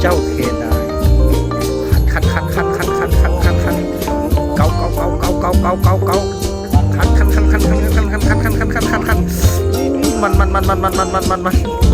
เจ้าเคนัยขันขันขันขันขันขันขันขันเกาเกาเกาเกาเกาเกาเกาเกาขันขันขันขันขันขันขันขันขันคันคันคันมันมันมันมันมันมันมันมัน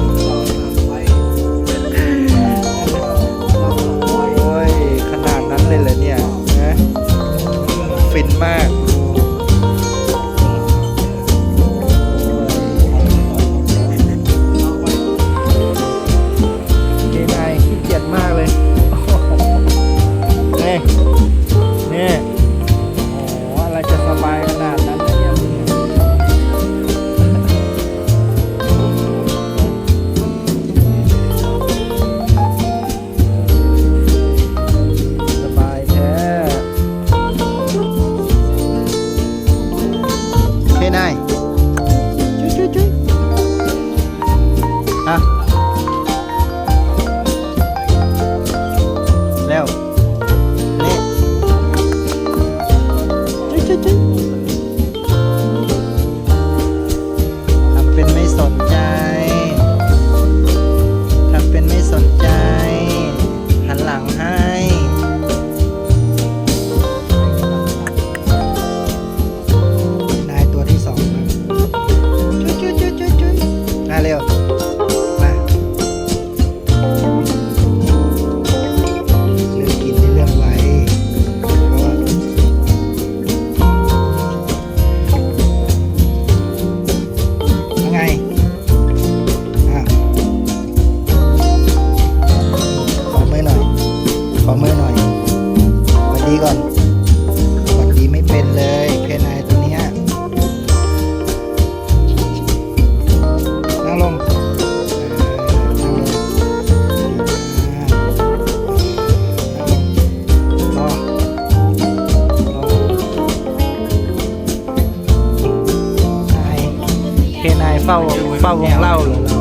เฝ้าเฝ้าวงเล่าเหรอเา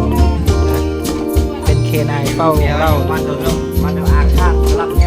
เป็นเคนายเฝ้าวงเล่า มัดืมัดือาฆาตรับ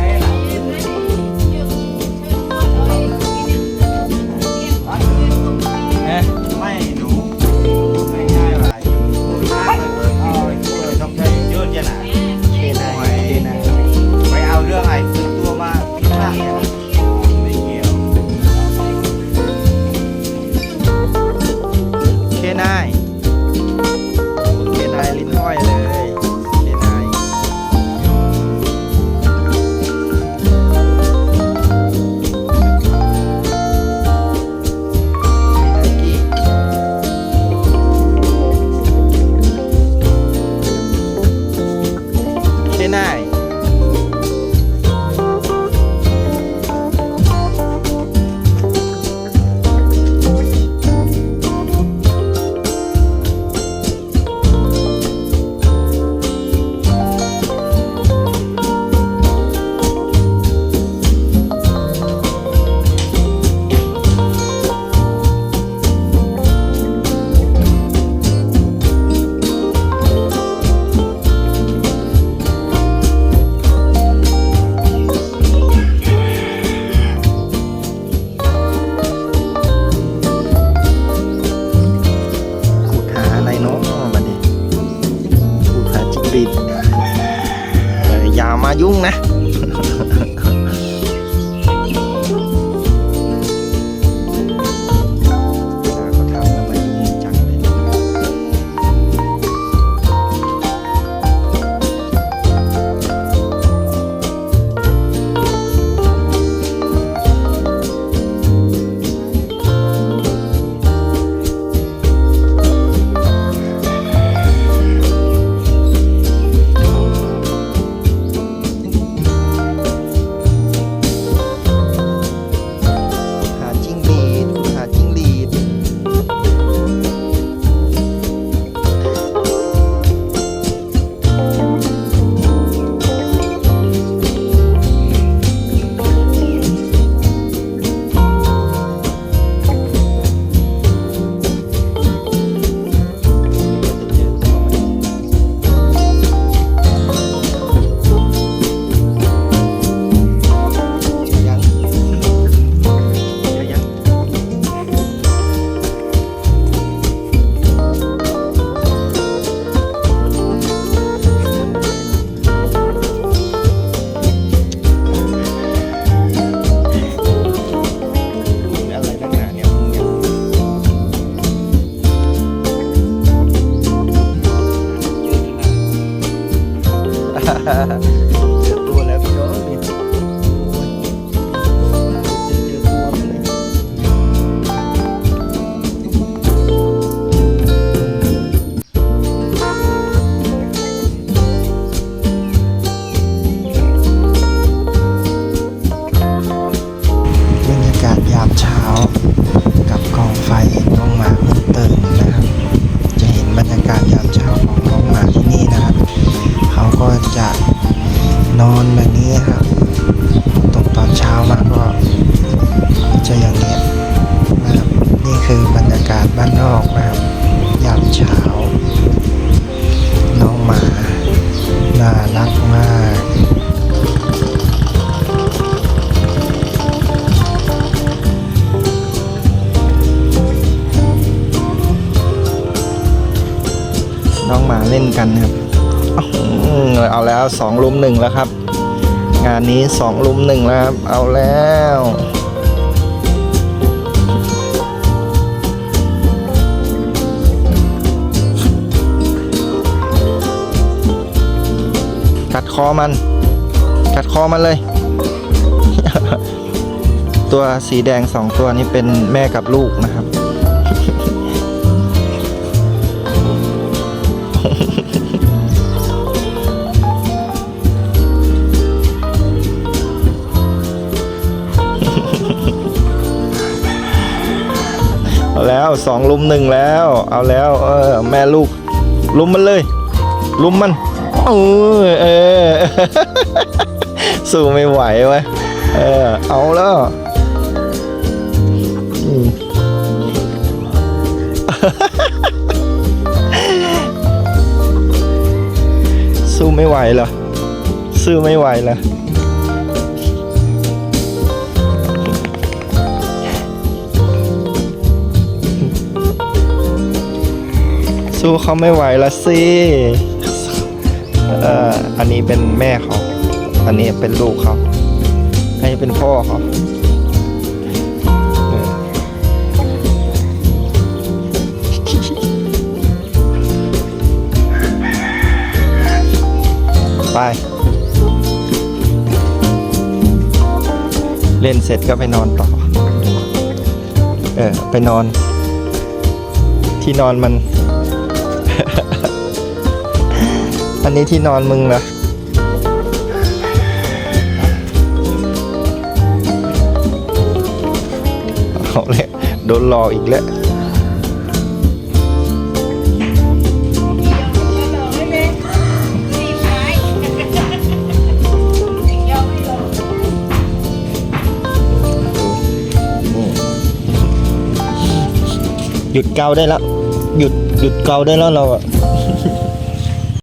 น้องมาดิผู้ขาจิ้งหรีดอย่ามายุ่งนะ เอาแล้วสองลุมหนึ่งแล้วครับ งานนี้สองลุมหนึ่งแล้วครับ เอาแล้วกัดคอมัน กัดคอมันเลย ตัวสีแดงสองตัวนี้เป็นแม่กับลูกนะครับ แล้วสองลุมหนึ่งแล้ว เอาแล้วเออแม่ลูก ลุมมันเลย ลุมมันเออเออสู้ไม่ไหวเว้ยเออเอาแล้วสู้ไม่ไหวเหรอสู้ไม่ไหวเหรอ สู้เขาไม่ไหวละสิเอ่ออันนี้เป็นแม่เขา อันนี้เป็นลูกเขาอันนี้เป็นพ่อเขาไป เล่นเสร็จก็ไปนอนต่อ เออ ไปนอน ที่นอนมัน อันนี้ที่นอนมึงนะเอาเลยโดนหลอกอีกแล้ว หยุดเกาได้แล้ว หยุด หยุดเกาได้แล้วเราอะ